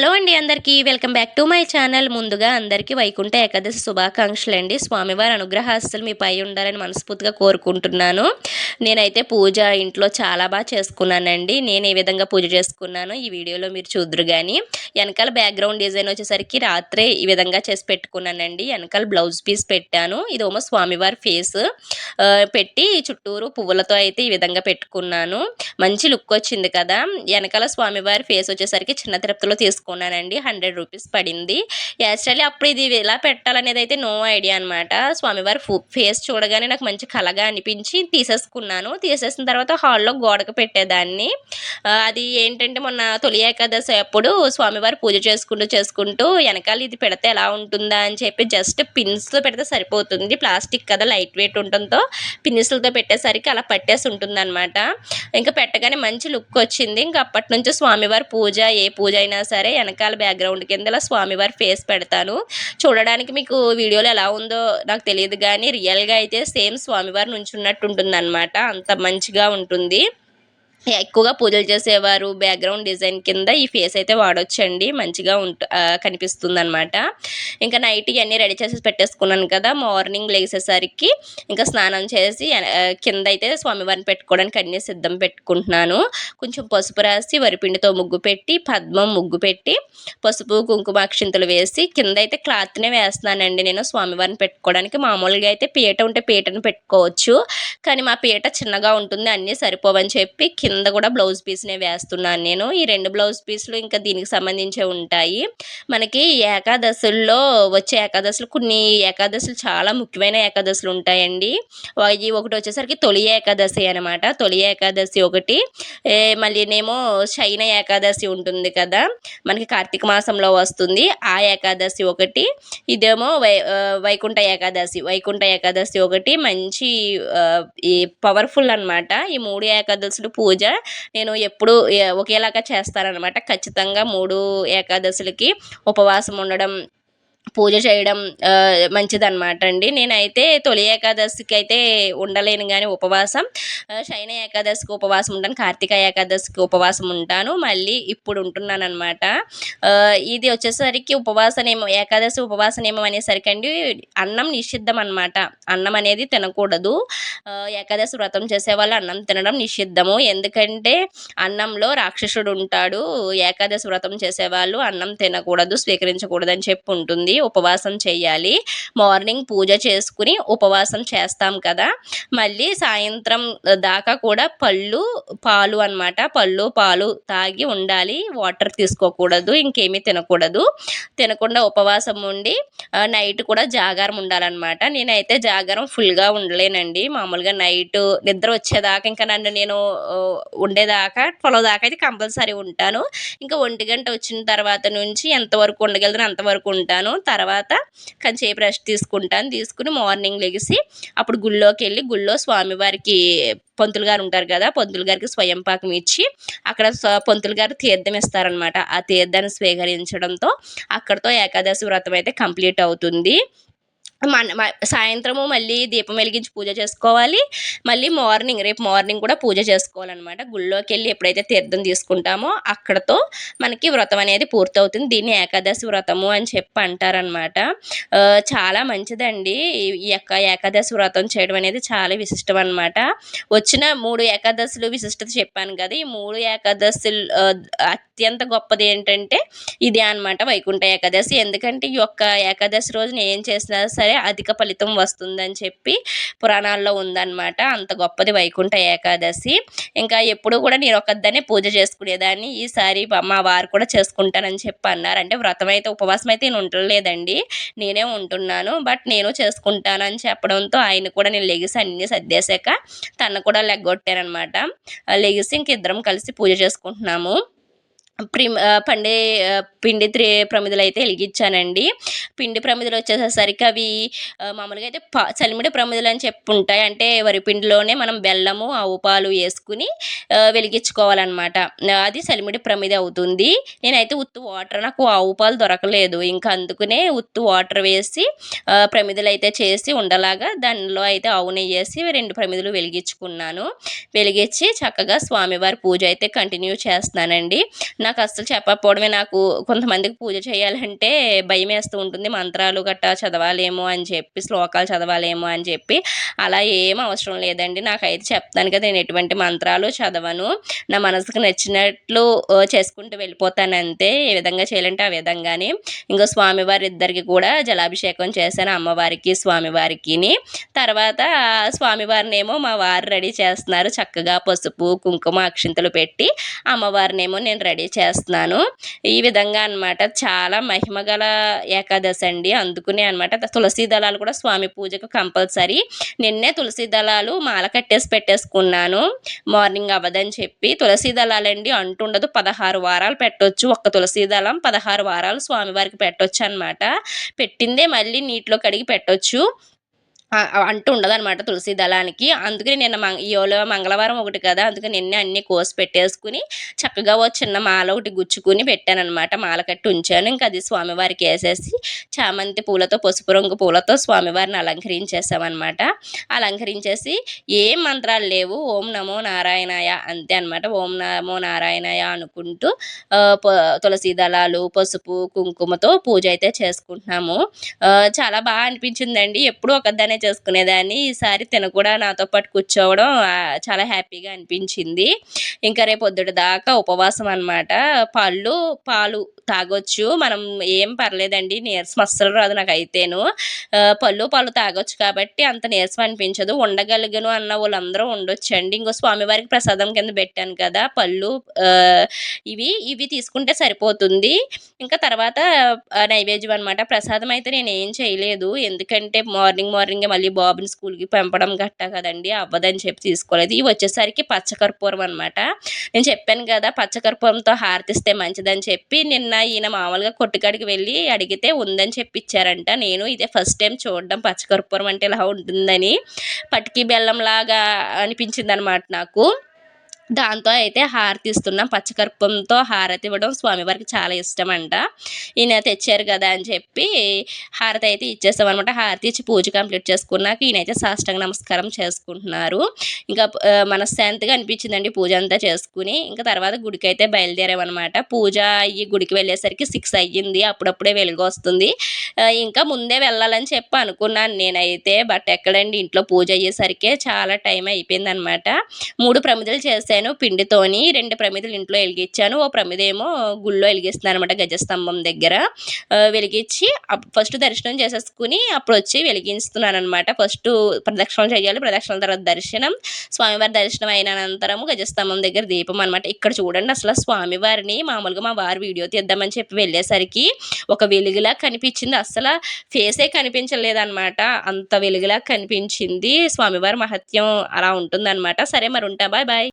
Hello అండి అందరికీ. Welcome back to my channel. ముందుగా అందరికీ వైకుంఠ ఏకాదశి శుభాకాంక్షలు అండి. స్వామివారి అనుగ్రహాస్తులు మీ పై ఉండాలని మనస్ఫూర్తిగా కోరుకుంటున్నాను. నేనైతే పూజ ఇంట్లో చాలా బాగా చేసుకున్నానండి. నేను ఏ విధంగా పూజ చేసుకున్నాను ఈ వీడియోలో మీరు చూద్దరు కానీ వెనకాల బ్యాక్గ్రౌండ్ డిజైన్ వచ్చేసరికి రాత్రే ఈ విధంగా చేసి పెట్టుకున్నానండి. వెనకాల బ్లౌజ్ పీస్ పెట్టాను. ఇది ఏమో స్వామివారి ఫేస్ పెట్టి చుట్టూరు పువ్వులతో అయితే ఈ విధంగా పెట్టుకున్నాను. మంచి లుక్ వచ్చింది కదా. వెనకాల స్వామివారి ఫేస్ వచ్చేసరికి చిన్న తిరుపతిలో తీసుకున్నానండి. హండ్రెడ్ రూపీస్ పడింది. యాక్చువల్లీ అప్పుడు ఇది ఎలా పెట్టాలనేది అయితే నో ఐడియా అనమాట స్వామివారి ఫేస్ చూడగానే నాకు మంచి కలగా అనిపించి తీసేసుకున్నాను. తీసేసిన తర్వాత హాల్లో గోడకు పెట్టేదాన్ని. అది ఏంటంటే మొన్న తొలి ఏకాదశి అప్పుడు స్వామి స్వామివారి పూజ చేసుకుంటూ చేసుకుంటూ వెనకాల ఇది పెడితే ఎలా ఉంటుందా అని చెప్పి జస్ట్ పిన్స్తో పెడితే సరిపోతుంది. ప్లాస్టిక్ కదా లైట్ వెయిట్ ఉండటంతో పిన్స్లతో పెట్టేసరికి అలా పట్టేసి ఉంటుంది అనమాట ఇంకా పెట్టగానే మంచి లుక్ వచ్చింది. ఇంకా అప్పటి నుంచి స్వామివారి పూజ ఏ పూజ అయినా సరే వెనకాల బ్యాక్గ్రౌండ్ కింద స్వామివారి ఫేస్ పెడతాను. చూడడానికి మీకు వీడియోలో ఎలా ఉందో నాకు తెలియదు కానీ రియల్గా అయితే సేమ్ స్వామివారి నుంచి ఉన్నట్టు ఉంటుంది అంత మంచిగా ఉంటుంది. ఎక్కువగా పూజలు చేసేవారు బ్యాక్గ్రౌండ్ డిజైన్ కింద ఈ ఫేస్ అయితే వాడొచ్చండి. మంచిగా ఉంట కనిపిస్తుంది అనమాట ఇంకా నైట్ ఇవన్నీ రెడీ చేసి పెట్టేసుకున్నాను కదా మార్నింగ్ లేచేసరికి ఇంకా స్నానం చేసి కింద అయితే స్వామివారిని పెట్టుకోవడానికి అన్నీ సిద్ధం పెట్టుకుంటున్నాను. కొంచెం పసుపు రాసి వరిపిండితో ముగ్గు పెట్టి పద్మం ముగ్గు పెట్టి పసుపు కుంకుమ అక్షింతలు వేసి కింద అయితే క్లాత్నే వేస్తున్నానండి నేను స్వామివారిని పెట్టుకోవడానికి. మామూలుగా అయితే పీట ఉంటే పీటను పెట్టుకోవచ్చు. కానీ మా పీట చిన్నగా ఉంటుంది అన్నీ సరిపోవని చెప్పి కింద కూడా బ్లౌజ్ పీస్నే వేస్తున్నాను నేను. ఈ రెండు బ్లౌజ్ పీస్లు ఇంకా దీనికి సంబంధించే ఉంటాయి. మనకి ఏకాదశుల్లో వచ్చే ఏకాదశులు కొన్ని ఏకాదశులు చాలా ముఖ్యమైన ఏకాదశులు ఉంటాయండి. ఒకటి వచ్చేసరికి తొలి ఏకాదశి అనమాట తొలి ఏకాదశి ఒకటి. మళ్ళీనేమో శైన ఏకాదశి ఉంటుంది కదా. మనకి కార్తీక మాసంలో వస్తుంది. ఆ ఏకాదశి ఒకటి. ఇదేమో వై వైకుంఠ ఏకాదశి. వైకుంఠ ఏకాదశి ఒకటి. మంచి ఈ పవర్ఫుల్ అనమాట ఈ మూడు ఏకాదశులు పూజ పూజ నేను ఎప్పుడు ఒకేలాగా చేస్తారనమాట ఖచ్చితంగా మూడు ఏకాదశులకి ఉపవాసం ఉండడం పూజ చేయడం మంచిదన్నమాట అండి. నేనైతే తొలి ఏకాదశికి అయితే ఉండలేను కానీ ఉపవాసం శైన ఏకాదశికి ఉపవాసం ఉంటాను కార్తీక ఏకాదశికి ఉపవాసం ఉంటాను. మళ్ళీ ఇప్పుడు ఉంటున్నాను అనమాట ఇది వచ్చేసరికి ఉపవాసం ఏకాదశి ఉపవాసం అనేసరికి అండి అన్నం నిషిద్ధం అనమాట అన్నం అనేది తినకూడదు. ఏకాదశి వ్రతం చేసే వాళ్ళు అన్నం తినడం నిషిద్ధము. ఎందుకంటే అన్నంలో రాక్షసుడు ఉంటాడు. ఏకాదశి వ్రతం చేసేవాళ్ళు అన్నం తినకూడదు స్వీకరించకూడదు అని చెప్పి ఉంటుంది. ఉపవాసం చేయాలి. మార్నింగ్ పూజ చేసుకుని ఉపవాసం చేస్తాం కదా. మళ్ళీ సాయంత్రం దాకా కూడా పళ్ళు పాలు అనమాట పళ్ళు పాలు తాగి ఉండాలి. వాటర్ తీసుకోకూడదు ఇంకేమీ తినకూడదు. తినకుండా ఉపవాసం ఉండి నైట్ కూడా జాగారం ఉండాలన్నమాట. నేనైతే జాగారం ఫుల్గా ఉండలేనండి. మామూలుగా నైట్ నిద్ర వచ్చేదాకా ఇంకా నన్ను నేను ఉండేదాకా ట్వెల్వ్ దాకా అయితే కంపల్సరీ ఉంటాను. ఇంకా ఒంటి గంట వచ్చిన తర్వాత నుంచి ఎంతవరకు ఉండగలదు అంతవరకు ఉంటాను. తర్వాత కొంచెంసేపు బ్రష్ తీసుకుంటాను. తీసుకుని మార్నింగ్ లెగిసి అప్పుడు గుళ్ళోకి వెళ్ళి గుళ్ళో స్వామివారికి పంతులు గారు ఉంటారు కదా పంతులు గారికి స్వయం పాకం ఇచ్చి అక్కడ పంతులు గారు తీర్థం ఇస్తారనమాట ఆ తీర్థాన్ని స్వీకరించడంతో అక్కడతో ఏకాదశి వ్రతం అయితే కంప్లీట్ అవుతుంది. మన సాయంత్రము మళ్ళీ దీపం వెలిగించి పూజ చేసుకోవాలి. మళ్ళీ మార్నింగ్ రేపు మార్నింగ్ కూడా పూజ చేసుకోవాలన్నమాట. గుళ్ళోకి వెళ్ళి ఎప్పుడైతే తీర్థం తీసుకుంటామో అక్కడతో మనకి వ్రతం అనేది పూర్తవుతుంది. దీన్ని ఏకాదశి వ్రతము అని చెప్పి అంటారనమాట చాలా మంచిదండి. ఈ యొక్క ఏకాదశి వ్రతం చేయడం అనేది చాలా విశిష్టం అనమాట వచ్చిన మూడు ఏకాదశులు విశిష్టత చెప్పాను కదా. ఈ మూడు ఏకాదశులు అత్యంత గొప్పది ఏంటంటే ఇదే అనమాట వైకుంఠ ఏకాదశి. ఎందుకంటే ఈ యొక్క ఏకాదశి రోజున ఏం చేసినా సరే సరే అధిక ఫలితం వస్తుందని చెప్పి పురాణాల్లో ఉందన్నమాట. అంత గొప్పది వైకుంఠ ఏకాదశి. ఇంకా ఎప్పుడు కూడా నేను ఒకద్దనే పూజ చేసుకునేదాన్ని. ఈసారి మా వారు కూడా చేసుకుంటానని చెప్పి అన్నారు. అంటే వ్రతం అయితే ఉపవాసం అయితే నేను ఉండలేదండి. నేనే ఉంటున్నాను. బట్ నేను చేసుకుంటానని చెప్పడంతో ఆయన కూడా నేను లెగిసి అన్ని సర్దేశాక తను కూడా లెగ్గొట్టానమాట లెగిసి ఇంక ఇద్దరం కలిసి పూజ చేసుకుంటున్నాము. ప్రి పండే పిండి త్రి ప్రమిదలు అయితే వెలిగించానండి. పిండి ప్రమిదలు వచ్చేసరికి అవి మామూలుగా అయితే పా చలిమిడి ప్రమిదలు అని చెప్పి ఉంటాయి అంటే వరి పిండిలోనే మనం బెల్లము ఆవు పాలు వేసుకుని వెలిగించుకోవాలన్నమాట. అది చలిమిడి ప్రమిద అవుతుంది. నేనైతే ఉత్తు వాటర్ నాకు ఆవు పాలు దొరకలేదు. ఇంకా అందుకునే ఉత్తు వాటర్ వేసి ప్రమిదలు అయితే చేసి ఉండలాగా దానిలో అయితే ఆవు నెయ్యి వేసి రెండు ప్రమిదలు వెలిగించుకున్నాను. వెలిగించి చక్కగా స్వామివారి పూజ అయితే కంటిన్యూ చేస్తున్నానండి. నా నాకు అస్సలు చెప్పకపోవడమే. నాకు కొంతమందికి పూజ చేయాలంటే భయం వేస్తూ ఉంటుంది. మంత్రాలు గట్టా చదవాలేమో అని చెప్పి శ్లోకాలు చదవాలేమో అని చెప్పి. అలా ఏం అవసరం లేదండి. నాకైతే చెప్తాను కదా నేను ఎటువంటి మంత్రాలు చదవను. నా మనసుకు నచ్చినట్లు చేసుకుంటూ వెళ్ళిపోతాను అంతే ఏ విధంగా చేయాలంటే ఆ విధంగానే. ఇంకా స్వామివారి ఇద్దరికి కూడా జలాభిషేకం చేశాను అమ్మవారికి స్వామివారికిని. తర్వాత స్వామివారిని ఏమో మా వారు రెడీ చేస్తున్నారు. చక్కగా పసుపు కుంకుమ అక్షింతలు పెట్టి అమ్మవారినేమో నేను రెడీ చేస్తున్నాను. ఈ విధంగా అనమాట చాలా మహిమ గల ఏకాదశి అండి. అందుకునే అనమాట తులసి దళాలు కూడా స్వామి పూజకు కంపల్సరీ నేను నిన్నే తులసి దళాలు మాల కట్టేసి పెట్టేసుకున్నాను. మార్నింగ్ అవ్వదని చెప్పి తులసి దళాలండి అంటుండదు. పదహారు వారాలు పెట్టొచ్చు. ఒక్క తులసి దళం పదహారు వారాలు స్వామివారికి పెట్టొచ్చు అనమాట పెట్టిందే మళ్ళీ నీటిలో కడిగి పెట్టొచ్చు. అంటూ ఉండదనమాట తులసి దళానికి. అందుకని నిన్న ఇవాళ మంగళవారం ఒకటి కదా అందుకని నిన్న అన్ని కోసి పెట్టేసుకుని చక్కగా ఓ చిన్న మాల ఒకటి గుచ్చుకుని పెట్టానమాట మాల కట్టి ఉంచాను. ఇంకా అది స్వామివారికి వేసేసి చామంతి పూలతో పసుపు రంగు పూలతో స్వామివారిని అలంకరించేసామన్నమాట. అలంకరించేసి ఏం మంత్రాలు లేవు. ఓం నమో నారాయణాయ అంతే అనమాట ఓం నమో నారాయణాయ అనుకుంటూ తులసి దళాలు పసుపు కుంకుమతో పూజ అయితే చేసుకుంటున్నాము. చాలా బాగా అనిపించిందండి. ఎప్పుడూ ఒకదానే చేసుకునేదాన్ని. ఈసారి తిన కూడా నాతో పాటు కూర్చోవడం చాలా హ్యాపీగా అనిపించింది. ఇంకా రేపు పొద్దుట దాకా ఉపవాసం అనమాట పళ్ళు పాలు తాగొచ్చు. మనం ఏం పర్లేదండి నీరసం అస్సలు రాదు నాకు అయితేను పళ్ళు పాలు తాగొచ్చు కాబట్టి అంత నీరసం అనిపించదు. ఉండగలిగను అన్న వాళ్ళందరూ ఉండొచ్చు అండి ఇంకో స్వామివారికి ప్రసాదం కింద పెట్టాను కదా పళ్ళు ఇవి ఇవి తీసుకుంటే సరిపోతుంది. ఇంకా తర్వాత నైవేద్యం అనమాట ప్రసాదం అయితే నేను ఏం చేయలేదు. ఎందుకంటే మార్నింగ్ మార్నింగ్ మళ్ళీ బాబుని స్కూల్కి పంపడం గట్టా కదండి అవ్వదని చెప్పి తీసుకోలేదు. ఇవి వచ్చేసరికి పచ్చకర్పూరం అనమాట నేను చెప్పాను కదా పచ్చకర్పూరంతో హారతిస్తే మంచిదని చెప్పి నిన్న ఈయన మామూలుగా కొట్టుకాడికి వెళ్ళి అడిగితే ఉందని చెప్పిచ్చారంట. నేను ఇదే ఫస్ట్ టైం చూడడం పచ్చకర్పూరం అంటే ఇలా ఉంటుందని. పటికి బెల్లం లాగా అనిపించింది అనమాట నాకు. దాంతో అయితే హారతి ఇస్తున్నాం పచ్చకర్పంతో హారతి ఇవ్వడం స్వామివారికి చాలా ఇష్టం అంట ఈయన తెచ్చారు కదా అని చెప్పి హారతి అయితే ఇచ్చేస్తాం అనమాట హారతి ఇచ్చి పూజ కంప్లీట్ చేసుకున్నాక ఈయనైతే సాష్టంగా నమస్కారం చేసుకుంటున్నారు. ఇంకా మనశ్శాంతిగా అనిపించిందండి పూజ అంతా చేసుకుని. ఇంకా తర్వాత గుడికి అయితే బయలుదేరామన్నమాట. పూజ అయ్యి గుడికి వెళ్ళేసరికి సిక్స్ అయ్యింది. అప్పుడప్పుడే వెలుగు వస్తుంది. ఇంకా ముందే వెళ్ళాలని చెప్పి అనుకున్నాను నేనైతే. బట్ ఎక్కడండి? ఇంట్లో పూజ అయ్యేసరికి చాలా టైం అయిపోయింది అనమాట మూడు ప్రమిదలు చేశాను. నేను పిండితోని రెండు ప్రమిదలు ఇంట్లో వెలిగించాను. ఓ ప్రమిదేమో గుళ్ళో వెలిగిస్తున్నాను అనమాట గజస్తంభం దగ్గర. వెలిగించి ఫస్ట్ దర్శనం చేసేసుకుని అప్పుడు వచ్చి వెలిగిస్తున్నాను అనమాట ఫస్ట్ ప్రదక్షిణలు చేయాలి ప్రదక్షిణల తర్వాత దర్శనం. స్వామివారి దర్శనం అయిన అనంతరం గజస్తంభం దగ్గర దీపం అనమాట ఇక్కడ చూడండి అసలు స్వామివారిని మామూలుగా మా వారు వీడియో తీద్దామని చెప్పి వెళ్ళేసరికి ఒక వెలుగులా కనిపించింది. అసలు ఫేసే కనిపించలేదన్నమాట అంత వెలుగులా కనిపించింది. స్వామివారి మహత్యం అలా ఉంటుందన్నమాట. సరే మరి ఉంటా బాయ్ బాయ్.